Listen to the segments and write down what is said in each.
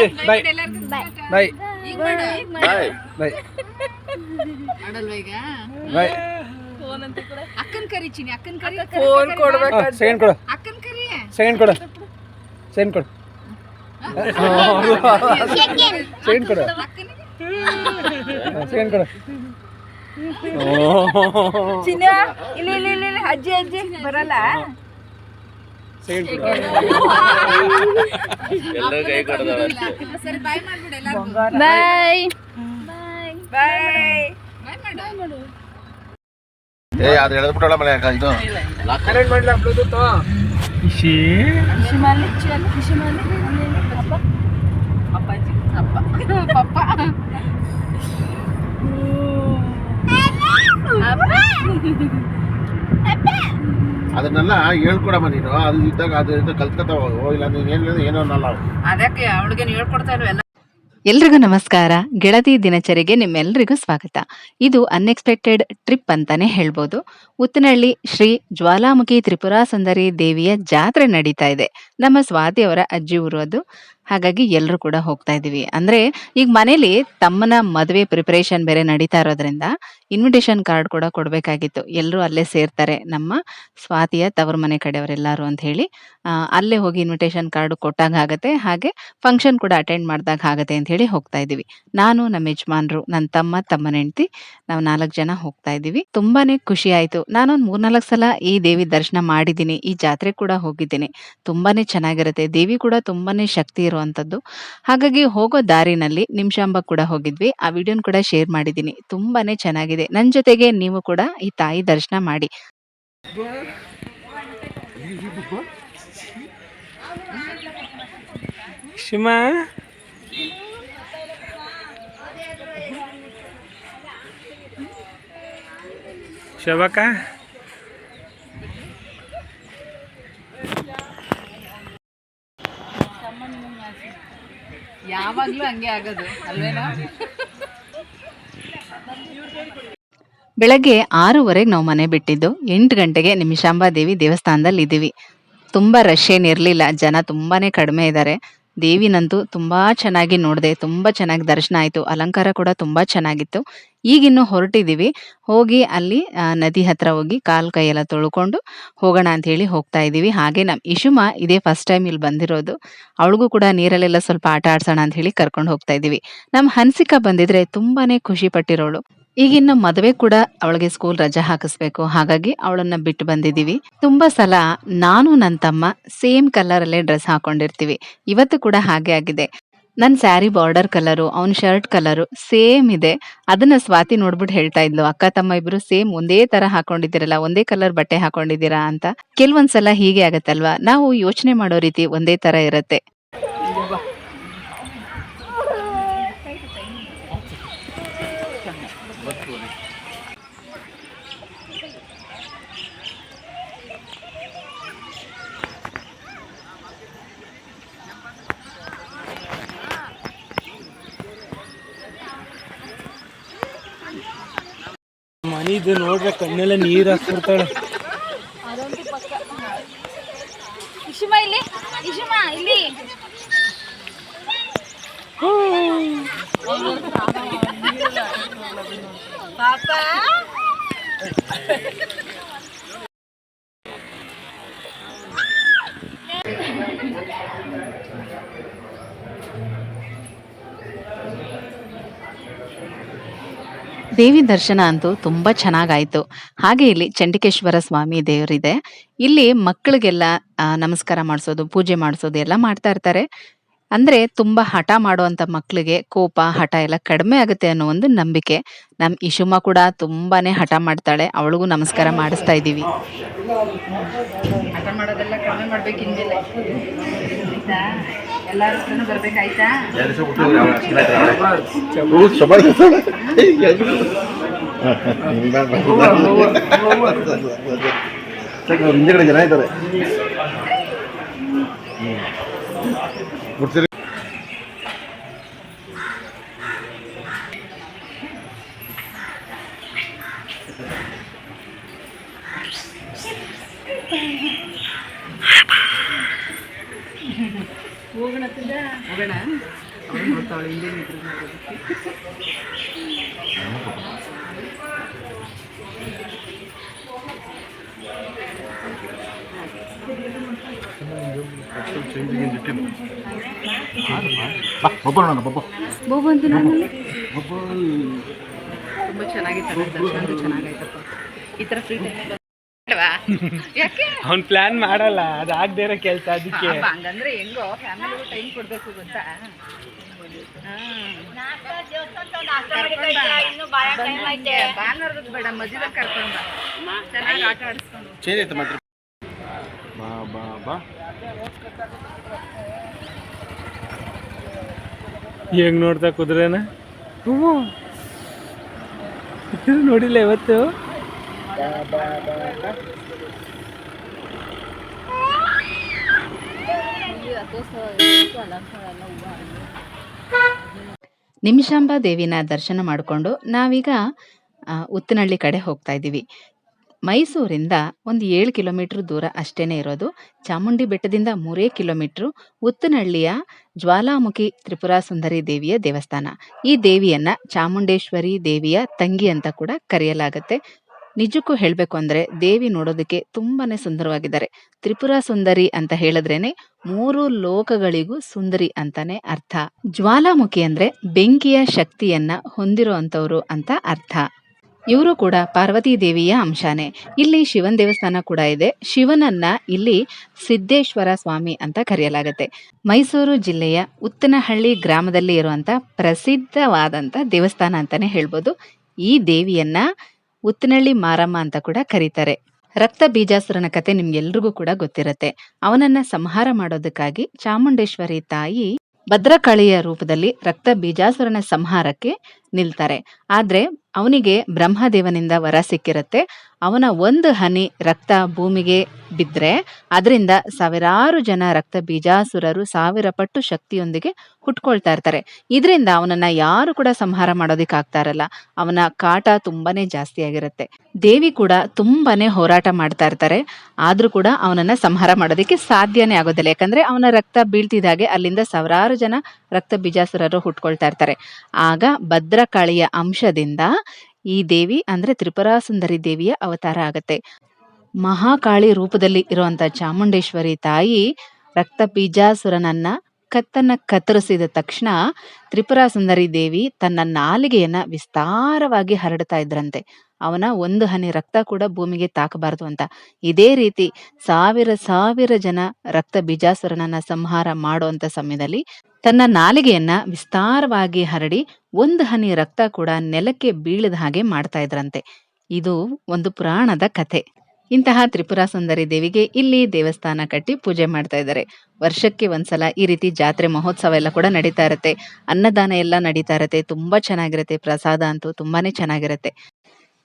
ಖುಷಿ ಬಾಯ್ ಬಾಯ್. ಬಾಯ್ ಬಾಯ್ ಬಾಯ್ ಅಕ್ಕನ್ ಕರಿ ಚಿನಿ ಅಕ್ಕನ್ ಕರಿ ಫೋನ್ ಕೊಡ್ಬೇಕು ಸೆಕೆಂಡ್ ಕೊಡು. ಅಕ್ಕನ್ ಕರಿ. ಸೆಕೆಂಡ್ ಕೊಡು. ಸೆಕೆಂಡ್ ಕೊಡು. ಸೆಕೆಂಡ್ ಕೊಡು. ಸೆಕೆಂಡ್ ಕೊಡು. ಚಿನ್ನ ಇಲ್ಲಿ ಇಲ್ಲಿ ಇಲ್ಲಿ ಅಜ್ಜಿ ಅಜ್ಜಿ ಬರಲ್ಲ. ಎಲ್ಲರೂ ಕೈ ಕೊಡೋದವ ಸರಿ ಬಾಯ್ ಮಾಡ್ಬಿಡು ಎಲ್ಲಾರ್ಗೂ. ಬಾಯ್ ಬಾಯ್ ಬಾಯ್ ಮಾಡು. ಏ ಅದು ಎಳೆದ್ಬಿಟ್ಟಳ ಮನೆ ಅಕ್ಕ ಇದು? ಕರೆಂಟ್ ಮಾಡ್ಲಾ ಬ್ಲೂಟೂತ್ ಖುಷಿ. ಅಪ್ಪ. ಅಪ್ಪಾಜಿ. ಅಪ್ಪ. ಪಪ್ಪ ಅದನ್ನೆಲ್ಲ ಹೇಳ್ಕೊಡಮ್ಮ ನೀನು. ಅದು ಇದ್ದಾಗ ಅದು ಕಲ್ತ್ಕೊತಾವ ಇಲ್ಲ ನೀನು ಏನು ಏನೋ ಅನ್ನಲ್ಲ ಅದಕ್ಕೆ ಅವಳಿಗೆ ಹೇಳ್ಕೊಡ್ತಾ ಇರುವ ಎಲ್ರಿಗೂ ನಮಸ್ಕಾರ. ಗೆಳತಿ ದಿನಚರಿಗೆ ನಿಮ್ಮೆಲ್ಲರಿಗೂ ಸ್ವಾಗತ. ಇದು ಅನ್ಎಕ್ಸ್ಪೆಕ್ಟೆಡ್ ಟ್ರಿಪ್ ಅಂತಾನೆ ಹೇಳ್ಬೋದು. ಉತ್ತನಹಳ್ಳಿ ಶ್ರೀ ಜ್ವಾಲಾಮುಖಿ ತ್ರಿಪುರಾ ಸುಂದರಿ ದೇವಿಯ ಜಾತ್ರೆ ನಡೀತಾ ಇದೆ. ನಮ್ಮ ಸ್ವಾತಿಯವರ ಅಜ್ಜಿ ಊರು ಅದು. ಹಾಗಾಗಿ ಎಲ್ಲರೂ ಕೂಡ ಹೋಗ್ತಾ ಇದೀವಿ ಅಂದ್ರೆ ಈಗ ಮನೇಲಿ ತಮ್ಮನ ಮದುವೆ ಪ್ರಿಪರೇಷನ್ ಬೇರೆ ನಡೀತಾ ಇರೋದ್ರಿಂದ ಇನ್ವಿಟೇಷನ್ ಕಾರ್ಡ್ ಕೂಡ ಕೊಡಬೇಕಾಗಿತ್ತು. ಎಲ್ಲರೂ ಅಲ್ಲೇ ಸೇರ್ತಾರೆ ನಮ್ಮ ಸ್ವಾತಿಯ, ತವರು ಮನೆ ಕಡೆಯವರೆಲ್ಲರೂ ಅಂತ ಹೇಳಿ. ಅಲ್ಲೇ ಹೋಗಿ ಇನ್ವಿಟೇಷನ್ ಕಾರ್ಡ್ ಕೊಟ್ಟಾಗ ಆಗತ್ತೆ. ಹಾಗೆ ಫಂಕ್ಷನ್ ಕೂಡ ಅಟೆಂಡ್ ಮಾಡಿದಾಗ ಆಗತ್ತೆ ಅಂತ ಹೇಳಿ ಹೋಗ್ತಾ ಇದೀವಿ ನಾನು, ನಮ್ಮ ಯಜಮಾನ್ರು, ನನ್ನ ತಮ್ಮ, ತಮ್ಮನ ಹೆಂಡತಿ, ನಾವು ನಾಲ್ಕು ಜನ ಹೋಗ್ತಾ ಇದೀವಿ ತುಂಬಾನೇ ಖುಷಿ ಆಯ್ತು. ನಾನೊಂದು ಮೂರ್ನಾಲ್ಕು ಸಲ ಈ ದೇವಿ ದರ್ಶನ ಮಾಡಿದ್ದೀನಿ. ಈ ಜಾತ್ರೆ ಕೂಡ ಹೋಗಿದ್ದೀನಿ. ತುಂಬಾನೇ ಚೆನ್ನಾಗಿರುತ್ತೆ. ದೇವಿ ಕೂಡ ತುಂಬಾನೇ ಶಕ್ತಿ ಇರುವಂತದ್ದು ಹಾಗಾಗಿ ಹೋಗೋ ದಾರಿನಲ್ಲಿ ನಿಮಿಷಾಂಬ ಕೂಡ ಹೋಗಿದ್ವಿ. ಆ ವಿಡಿಯೋನ ಕೂಡ ಶೇರ್ ಮಾಡಿದ್ದೀನಿ. ತುಂಬಾನೇ ಚೆನ್ನಾಗಿದೆ. ನನ್ನ ಜೊತೆಗೆ ನೀವು ಕೂಡ ಈ ತಾಯಿ ದರ್ಶನ ಮಾಡಿ. ಶಿಮಾ. ಶೋಭಕ್ಕ. ಯಾವಾಗ್ಲೂ ಹಂಗೆ ಆಗೋದು ಬೆಳಗ್ಗೆ ಆರೂವರೆಗೆ ನಾವು ಮನೆ ಬಿಟ್ಟಿದ್ದು, ಎಂಟು ಗಂಟೆಗೆ ನಿಮಿಷಾಂಬಾ ದೇವಿ ದೇವಸ್ಥಾನದಲ್ಲಿ ಇದ್ದೀವಿ ತುಂಬ ರಶ್ ಏನಿರಲಿಲ್ಲ ಜನ ತುಂಬಾನೇ ಕಡಿಮೆ ಇದ್ದಾರೆ ದೇವಿನಂತೂ ತುಂಬಾ ಚೆನ್ನಾಗಿ ನೋಡಿದೆ, ತುಂಬ ಚೆನ್ನಾಗಿ ದರ್ಶನ ಆಯಿತು, ಅಲಂಕಾರ ಕೂಡ ತುಂಬಾ ಚೆನ್ನಾಗಿತ್ತು. ಈಗಿನ್ನು ಹೊರಟಿದ್ದೀವಿ ಹೋಗಿ ಅಲ್ಲಿ ನದಿ ಹತ್ರ ಹೋಗಿ ಕಾಲ್ ಕೈಯೆಲ್ಲ ತೊಳ್ಕೊಂಡು ಹೋಗೋಣ ಅಂತ ಹೇಳಿ ಹೋಗ್ತಾ ಇದ್ದೀವಿ ಹಾಗೆ ನಮ್ಮ ಇಶುಮ ಇದೇ ಫಸ್ಟ್ ಟೈಮ್ ಇಲ್ಲಿ ಬಂದಿರೋದು. ಅವಳಿಗೂ ಕೂಡ ನೀರಲ್ಲೆಲ್ಲ ಸ್ವಲ್ಪ ಆಟ ಆಡ್ಸೋಣ ಅಂತ ಹೇಳಿ ಕರ್ಕೊಂಡು ಹೋಗ್ತಾ ಇದ್ದೀವಿ ನಮ್ಮ ಹನ್ಸಿಕಾ ಬಂದಿದ್ರೆ ತುಂಬಾನೇ ಖುಷಿ ಪಟ್ಟಿರೋಳು. ಈಗಿನ್ನು ಮದುವೆ ಕೂಡ ಅವಳಿಗೆ ಸ್ಕೂಲ್ ರಜೆ ಹಾಕಿಸ್ಬೇಕು. ಹಾಗಾಗಿ ಅವಳನ್ನ ಬಿಟ್ಟು ಬಂದಿದೀವಿ. ತುಂಬಾ ಸಲ ನಾನು ನನ್ನ ತಮ್ಮ ಸೇಮ್ ಕಲರ್ ಅಲ್ಲೇ ಡ್ರೆಸ್ ಹಾಕೊಂಡಿರ್ತೀವಿ. ಇವತ್ತು ಕೂಡ ಹಾಗೆ ಆಗಿದೆ. ನನ್ನ ಸ್ಯಾರಿ ಬಾರ್ಡರ್ ಕಲರು, ಅವ್ನ ಶರ್ಟ್ ಕಲರು, ಸೇಮ್ ಇದೆ. ಅದನ್ನ ಸ್ವಾತಿ ನೋಡ್ಬಿಟ್ಟು ಹೇಳ್ತಾ ಇದ್ಲು. ಅಕ್ಕ, ತಮ್ಮ ಇಬ್ರು ಸೇಮ್ ಒಂದೇ ತರ ಹಾಕೊಂಡಿದ್ದೀರಲ್ಲ, ಒಂದೇ ಕಲರ್ ಬಟ್ಟೆ ಹಾಕೊಂಡಿದ್ದೀರಾ ಅಂತ. ಕೆಲವೊಂದ್ಸಲ ಹೀಗೆ ಆಗತ್ತಲ್ವಾ? ನಾವು ಯೋಚನೆ ಮಾಡೋ ರೀತಿ ಒಂದೇ ತರ ಇರತ್ತೆ. ಮನಿದು ನೋಡ್ರೆ ಕಣ್ಣೆಲ್ಲ ನೀರು ಹಾಕ್ಬಿಡ್ತಾಳೆ ಇಶುಮ ಇಲ್ಲಿ ಇಶುಮ ಇಲ್ಲಿ ಪಾಪ ದೇವಿ ದರ್ಶನ ಅಂತೂ ತುಂಬಾ ಚೆನ್ನಾಗಾಯ್ತು. ಹಾಗೆ ಇಲ್ಲಿ ಚಂಡಿಕೇಶ್ವರ ಸ್ವಾಮಿ ದೇವರಿದೆ. ಇಲ್ಲಿ ಮಕ್ಕಳಿಗೆಲ್ಲ ನಮಸ್ಕಾರ ಮಾಡಿಸೋದು, ಪೂಜೆ ಮಾಡಿಸೋದು ಎಲ್ಲ ಮಾಡ್ತಾ ಇರ್ತಾರೆ. ಅಂದ್ರೆ ತುಂಬಾ ಹಠ ಮಾಡುವಂತ ಮಕ್ಕಳಿಗೆ ಕೋಪ, ಹಠ ಎಲ್ಲ ಕಡಿಮೆ ಆಗುತ್ತೆ ಅನ್ನೋ ಒಂದು ನಂಬಿಕೆ. ನಮ್ ಇಶುಮ ಕೂಡ ತುಂಬಾನೇ ಹಠ ಮಾಡ್ತಾಳೆ. ಅವಳಿಗೂ ನಮಸ್ಕಾರ ಮಾಡಿಸ್ತಾ ಇದೀವಿ ಕಡಿಮೆ ಮಾಡ್ಬೇಕು ಇನ್ಮೇಲೆ ಆಯ್ತಾ? ಎಲ್ಲಾರ ಹತ್ರನೂ ಬರ್ಬೇಕಾಯ್ತಾ ಎರಡು ಜನ ಬಿಟ್ಟು ಅವ್ರು ಅಷ್ಟೇ ಇರ್ತಾರೆ. ಹೂ, ಶಬಾಷ್. ಹಿಂಗ್ ಮಾಡ್ಬಾರ್ದು. ಸಾಕು, ಅವ್ರ ಹಿಂದೆಗಡೆ ಜನ ಇದ್ದಾರೆ ಬಿಡ್ತೀರಿ ಹೋಗೋಣ ನೋಡ್ತಾವಳೆ ಹಿಂದೆ ಬಬ್ಬ ನೋಡೋಣ ಬಬ್ಬ ಬಬ್ಬು ಅಂತ ಬಬ್ಬ ತುಂಬ ಚೆನ್ನಾಗಿತ್ತು ದರ್ಶನ ಚೆನ್ನಾಗಾಯ್ತಪ್ಪ. ಈ ಥರ ಫ್ರೀ ಟೈಮ್ ಯಾಕೆ? ಅವ್ನ್ ಪ್ಲಾನ್ ಮಾಡಲ್ಲ ಅದು ಆಗದೆ ಇರೋ ಕೆಲಸ ಅದಕ್ಕೆ. ಹಂಗಂದ್ರೆ ಹೆಂಗೋ ಫ್ಯಾಮಿಲಿಗೂ ಟೈಮ್ ಕೊಡ್ಬೇಕು ಗೊತ್ತಾ? ಭಾನುವಾರದ ಬೇಡ ಮಧ್ಯದಲ್ಲಿ ಕರ್ಕೊಂಡ್ ಬಾ. ಚೆನ್ನಾಗಿ ಆಟ ಆಡಿಸ್ಕೊಂಡು. ಚೇರಿ ಆಯ್ತು ಮಾತ್ರ. ಬಾ ಬಾ ಬಾ. ಹೆಂಗ್ ನೋಡ್ತಾ ಕುದುರೆನ? ಹ್ಞೂ ನೋಡಿಲ್ಲ ಇವತ್ತು? ನಿಮಿಷಾಂಬ ದೇವಿನ ದರ್ಶನ ಮಾಡಿಕೊಂಡು ನಾವೀಗ ಉತ್ತನಹಳ್ಳಿ ಕಡೆ ಹೋಗ್ತಾ ಇದ್ದೀವಿ. ಮೈಸೂರಿಂದ ಒಂದು ಏಳು ಕಿಲೋಮೀಟ್ರ್ ದೂರ ಅಷ್ಟೇನೆ ಇರೋದು. ಚಾಮುಂಡಿ ಬೆಟ್ಟದಿಂದ ಮೂರೇ ಕಿಲೋಮೀಟ್ರು ಉತ್ತನಹಳ್ಳಿಯ ಜ್ವಾಲಾಮುಖಿ ತ್ರಿಪುರ ಸುಂದರಿ ದೇವಿಯ ದೇವಸ್ಥಾನ. ಈ ದೇವಿಯನ್ನ ಚಾಮುಂಡೇಶ್ವರಿ ದೇವಿಯ ತಂಗಿ ಅಂತ ಕೂಡ ಕರೆಯಲಾಗುತ್ತೆ. ನಿಜಕ್ಕೂ ಹೇಳಬೇಕು ಅಂದ್ರೆ ದೇವಿ ನೋಡೋದಕ್ಕೆ ತುಂಬಾನೇ ಸುಂದರವಾಗಿದ್ದಾರೆ. ತ್ರಿಪುರ ಸುಂದರಿ ಅಂತ ಹೇಳಿದ್ರೇನೆ ಮೂರು ಲೋಕಗಳಿಗೂ ಸುಂದರಿ ಅಂತಾನೆ ಅರ್ಥ. ಜ್ವಾಲಾಮುಖಿ ಅಂದ್ರೆ ಬೆಂಕಿಯ ಶಕ್ತಿಯನ್ನ ಹೊಂದಿರೋ ಅಂತ ಅರ್ಥ. ಇವರು ಕೂಡ ಪಾರ್ವತಿ ದೇವಿಯ ಅಂಶಾನೆ. ಇಲ್ಲಿ ಶಿವನ್ ದೇವಸ್ಥಾನ ಕೂಡ ಇದೆ. ಶಿವನನ್ನ ಇಲ್ಲಿ ಸಿದ್ದೇಶ್ವರ ಸ್ವಾಮಿ ಅಂತ ಕರೆಯಲಾಗುತ್ತೆ. ಮೈಸೂರು ಜಿಲ್ಲೆಯ ಉತ್ತನಹಳ್ಳಿ ಗ್ರಾಮದಲ್ಲಿ ಇರುವಂತ ಪ್ರಸಿದ್ಧವಾದಂತ ದೇವಸ್ಥಾನ ಅಂತಾನೆ ಹೇಳ್ಬೋದು. ಈ ದೇವಿಯನ್ನ ಉತ್ತನಹಳ್ಳಿ ಮಾರಮ್ಮ ಅಂತ ಕೂಡ ಕರೀತಾರೆ. ರಕ್ತ ಬೀಜಾಸುರನ ಕತೆ ನಿಮ್ಗೆಲ್ರಿಗೂ ಕೂಡ ಗೊತ್ತಿರತ್ತೆ. ಅವನನ್ನ ಸಂಹಾರ ಮಾಡೋದಕ್ಕಾಗಿ ಚಾಮುಂಡೇಶ್ವರಿ ತಾಯಿ ಭದ್ರಕಾಳಿಯ ರೂಪದಲ್ಲಿ ರಕ್ತ ಬೀಜಾಸುರನ ಸಂಹಾರಕ್ಕೆ ನಿಲ್ತಾರೆ. ಆದ್ರೆ ಅವನಿಗೆ ಬ್ರಹ್ಮದೇವನಿಂದ ವರ ಸಿಕ್ಕಿರತ್ತೆ. ಅವನ ಒಂದು ಹನಿ ರಕ್ತ ಭೂಮಿಗೆ ಬಿದ್ರೆ ಅದರಿಂದ ಸಾವಿರಾರು ಜನ ರಕ್ತ ಬೀಜಾಸುರರು ಸಾವಿರ ಪಟ್ಟು ಶಕ್ತಿಯೊಂದಿಗೆ ಹುಟ್ಕೊಳ್ತಾ ಇರ್ತಾರೆ. ಇದರಿಂದ ಅವನನ್ನ ಯಾರು ಕೂಡ ಸಂಹಾರ ಮಾಡೋದಿಕ್ ಆಗ್ತಾ ಇರಲ್ಲ. ಅವನ ಕಾಟ ತುಂಬಾನೇ ಜಾಸ್ತಿ ಆಗಿರುತ್ತೆ. ದೇವಿ ಕೂಡ ತುಂಬಾನೇ ಹೋರಾಟ ಮಾಡ್ತಾ ಇರ್ತಾರೆ. ಆದ್ರೂ ಕೂಡ ಅವನನ್ನ ಸಂಹಾರ ಮಾಡೋದಕ್ಕೆ ಸಾಧ್ಯನೇ ಆಗೋದಿಲ್ಲ. ಯಾಕಂದ್ರೆ ಅವನ ರಕ್ತ ಬೀಳ್ತಿದಾಗೆ ಅಲ್ಲಿಂದ ಸಾವಿರಾರು ಜನ ರಕ್ತ ಬೀಜಾಸುರರು ಹುಟ್ಕೊಳ್ತಾ ಇರ್ತಾರೆ. ಆಗ ಭದ್ರಕಾಳಿಯ ಅಂಶದಿಂದ ಈ ದೇವಿ ಅಂದ್ರೆ ತ್ರಿಪುರಾಸುಂದರಿ ದೇವಿಯ ಅವತಾರ ಆಗತ್ತೆ. ಮಹಾಕಾಳಿ ರೂಪದಲ್ಲಿ ಇರುವಂತ ಚಾಮುಂಡೇಶ್ವರಿ ತಾಯಿ ರಕ್ತ ಬೀಜಾಸುರನನ್ನ ಕತ್ತನ್ನ ಕತ್ತರಿಸಿದ ತಕ್ಷಣ ತ್ರಿಪುರಾಸುಂದರಿ ದೇವಿ ತನ್ನ ನಾಲಿಗೆಯನ್ನ ವಿಸ್ತಾರವಾಗಿ ಹರಡ್ತಾ ಇದ್ರಂತೆ. ಅವನ ಒಂದು ಹನಿ ರಕ್ತ ಕೂಡ ಭೂಮಿಗೆ ತಾಕಬಾರದು ಅಂತ. ಇದೇ ರೀತಿ ಸಾವಿರ ಸಾವಿರ ಜನ ರಕ್ತ ಬೀಜಾಸುರನನ್ನ ಸಂಹಾರ ಮಾಡುವಂತ ಸಮಯದಲ್ಲಿ ತನ್ನ ನಾಲಿಗೆಯನ್ನ ವಿಸ್ತಾರವಾಗಿ ಹರಡಿ ಒಂದು ಹನಿ ರಕ್ತ ಕೂಡ ನೆಲಕ್ಕೆ ಬೀಳದ ಹಾಗೆ ಮಾಡ್ತಾ ಇದ್ರಂತೆ. ಇದು ಒಂದು ಪುರಾಣದ ಕಥೆ. ಇಂತಹ ತ್ರಿಪುರ ಸುಂದರಿ ದೇವಿಗೆ ಇಲ್ಲಿ ದೇವಸ್ಥಾನ ಕಟ್ಟಿ ಪೂಜೆ ಮಾಡ್ತಾ ಇದ್ದಾರೆ. ವರ್ಷಕ್ಕೆ ಒಂದ್ಸಲ ಈ ರೀತಿ ಜಾತ್ರೆ ಮಹೋತ್ಸವ ಎಲ್ಲ ಕೂಡ ನಡೀತಾ ಇರುತ್ತೆ. ಅನ್ನದಾನ ಎಲ್ಲ ನಡೀತಾ ಇರುತ್ತೆ. ತುಂಬಾ ಚೆನ್ನಾಗಿರುತ್ತೆ. ಪ್ರಸಾದ ಅಂತೂ ತುಂಬಾನೇ ಚೆನ್ನಾಗಿರುತ್ತೆ.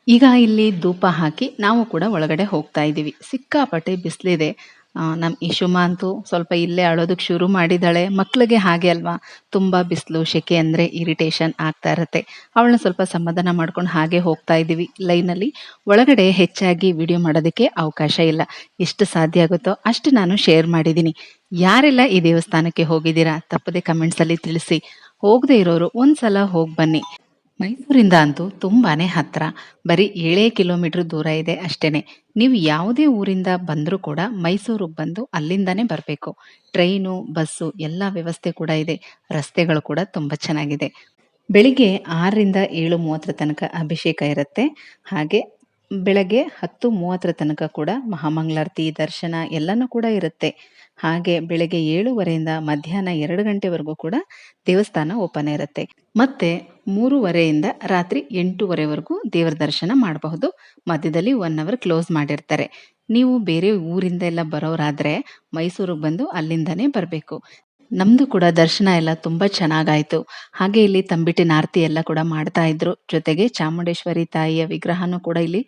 ಈಗ ಇಲ್ಲಿ ಧೂಪ ಹಾಕಿ ನಾವು ಕೂಡ ಒಳಗಡೆ ಹೋಗ್ತಾ ಇದ್ದೀವಿ. ಸಿಕ್ಕಾಪಟ್ಟೆ ಬಿಸಿಲಿದೆ. ನಮ್ಮ ಇಶುಮಾ ಅಂತೂ ಸ್ವಲ್ಪ ಇಲ್ಲೇ ಅಳೋದಕ್ಕೆ ಶುರು ಮಾಡಿದಾಳೆ. ಮಕ್ಳಿಗೆ ಹಾಗೆ ಅಲ್ವಾ? ತುಂಬಾ ಬಿಸಿಲು ಶೆಕೆ ಅಂದ್ರೆ ಇರಿಟೇಷನ್ ಆಗ್ತಾ ಇರತ್ತೆ. ಅವಳನ್ನ ಸ್ವಲ್ಪ ಸಮಾಧಾನ ಮಾಡ್ಕೊಂಡು ಹಾಗೆ ಹೋಗ್ತಾ ಇದ್ದೀವಿ ಲೈನಲ್ಲಿ ಒಳಗಡೆ ಹೆಚ್ಚಾಗಿ ವಿಡಿಯೋ ಮಾಡೋದಕ್ಕೆ ಅವಕಾಶ ಇಲ್ಲ. ಎಷ್ಟು ಸಾಧ್ಯ ಆಗುತ್ತೋ ಅಷ್ಟು ನಾನು ಶೇರ್ ಮಾಡಿದ್ದೀನಿ. ಯಾರೆಲ್ಲ ಈ ದೇವಸ್ಥಾನಕ್ಕೆ ಹೋಗಿದ್ದೀರಾ? ತಪ್ಪದೆ ಕಮೆಂಟ್ಸ್ ಅಲ್ಲಿ ತಿಳಿಸಿ. ಹೋಗದೆ ಇರೋರು ಒಂದ್ಸಲ ಹೋಗಿ ಬನ್ನಿ. ಮೈಸೂರಿಂದ ಅಂತೂ ತುಂಬಾ ಹತ್ರ. ಬರೀ ಏಳೇ ಕಿಲೋಮೀಟ್ರ್ ದೂರ ಇದೆ ಅಷ್ಟೇನೆ. ನೀವು ಯಾವುದೇ ಊರಿಂದ ಬಂದರೂ ಕೂಡ ಮೈಸೂರಿಗೆ ಬಂದು ಅಲ್ಲಿಂದನೇ ಬರಬೇಕು. ಟ್ರೈನು, ಬಸ್ಸು ಎಲ್ಲ ವ್ಯವಸ್ಥೆ ಕೂಡ ಇದೆ. ರಸ್ತೆಗಳು ಕೂಡ ತುಂಬ ಚೆನ್ನಾಗಿದೆ. ಬೆಳಿಗ್ಗೆ ಆರರಿಂದ ಏಳು ಮೂವತ್ತರ ತನಕ ಅಭಿಷೇಕ ಇರುತ್ತೆ. ಹಾಗೆ ಬೆಳಗ್ಗೆ ಹತ್ತು ಮೂವತ್ತರ ತನಕ ಕೂಡ ಮಹಾಮಂಗಳಾರತಿ, ದರ್ಶನ ಎಲ್ಲನೂ ಕೂಡ ಇರುತ್ತೆ. ಹಾಗೆ ಬೆಳಗ್ಗೆ ಏಳುವರೆಯಿಂದ ಮಧ್ಯಾಹ್ನ ಎರಡು ಗಂಟೆವರೆಗೂ ಕೂಡ ದೇವಸ್ಥಾನ ಓಪನ್ ಇರುತ್ತೆ. ಮತ್ತೆ ಮೂರುವರೆಯಿಂದ ರಾತ್ರಿ ಎಂಟೂವರೆವರೆಗೂ ದೇವರ ದರ್ಶನ ಮಾಡಬಹುದು. ಮಧ್ಯದಲ್ಲಿ ಒನ್ ಅವರ್ ಕ್ಲೋಸ್ ಮಾಡಿರ್ತಾರೆ. ನೀವು ಬೇರೆ ಊರಿಂದ ಎಲ್ಲ ಬರೋರಾದರೆ ಮೈಸೂರಿಗೆ ಬಂದು ಅಲ್ಲಿಂದನೇ ಬರಬೇಕು. ನಮ್ದು ಕೂಡ ದರ್ಶನ ಎಲ್ಲ ತುಂಬಾ ಚೆನ್ನಾಗಾಯ್ತು. ಹಾಗೆ ಇಲ್ಲಿ ತಂಬಿಟ್ಟಿನ ಆರತಿ ಎಲ್ಲ ಕೂಡ ಮಾಡ್ತಾ ಇದ್ರು. ಜೊತೆಗೆ ಚಾಮುಂಡೇಶ್ವರಿ ತಾಯಿಯ ವಿಗ್ರಹನೂ ಕೂಡ ಇಲ್ಲಿ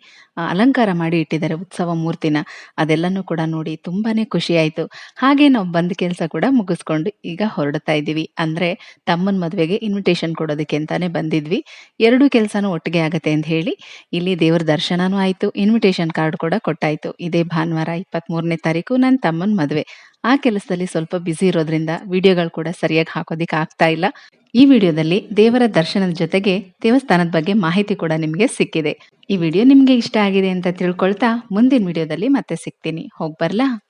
ಅಲಂಕಾರ ಮಾಡಿ ಇಟ್ಟಿದ್ದಾರೆ ಉತ್ಸವ ಮೂರ್ತಿನ. ಅದೆಲ್ಲನೂ ಕೂಡ ನೋಡಿ ತುಂಬಾನೇ ಖುಷಿ ಆಯ್ತು. ಹಾಗೆ ನಾವು ಬಂದ ಕೆಲಸ ಕೂಡ ಮುಗಿಸ್ಕೊಂಡು ಈಗ ಹೊರಡ್ತಾ ಇದ್ದೀವಿ. ಅಂದ್ರೆ ತಮ್ಮನ ಮದುವೆಗೆ ಇನ್ವಿಟೇಷನ್ ಕೊಡೋದಕ್ಕೆ ಅಂತಾನೆ ಬಂದಿದ್ವಿ. ಎರಡು ಕೆಲಸನೂ ಒಟ್ಟಿಗೆ ಆಗತ್ತೆ ಅಂತ ಹೇಳಿ, ಇಲ್ಲಿ ದೇವರ ದರ್ಶನನೂ ಆಯ್ತು ಇನ್ವಿಟೇಷನ್ ಕಾರ್ಡ್ ಕೂಡ ಕೊಟ್ಟಾಯ್ತು. ಇದೇ ಭಾನುವಾರ ಇಪ್ಪತ್ತ್ ತಾರೀಕು ನನ್ನ ತಮ್ಮನ ಮದುವೆ. ಆ ಕೆಲಸದಲ್ಲಿ ಸ್ವಲ್ಪ ಬ್ಯುಸಿ ಇರೋದ್ರಿಂದ ವಿಡಿಯೋಗಳು ಕೂಡ ಸರಿಯಾಗಿ ಹಾಕೋದಿಕ್ಕೆ ಆಗ್ತಾ ಇಲ್ಲ. ಈ ವಿಡಿಯೋದಲ್ಲಿ ದೇವರ ದರ್ಶನದ ಜೊತೆಗೆ ದೇವಸ್ಥಾನದ ಬಗ್ಗೆ ಮಾಹಿತಿ ಕೂಡ ನಿಮಗೆ ಸಿಕ್ಕಿದೆ. ಈ ವಿಡಿಯೋ ನಿಮಗೆ ಇಷ್ಟ ಆಗಿದೆ ಅಂತ ತಿಳ್ಕೊಳ್ತಾ ಮುಂದಿನ ವಿಡಿಯೋದಲ್ಲಿ ಮತ್ತೆ ಸಿಗ್ತೀನಿ. ಹೋಗಿ ಬರ್ಲಾ?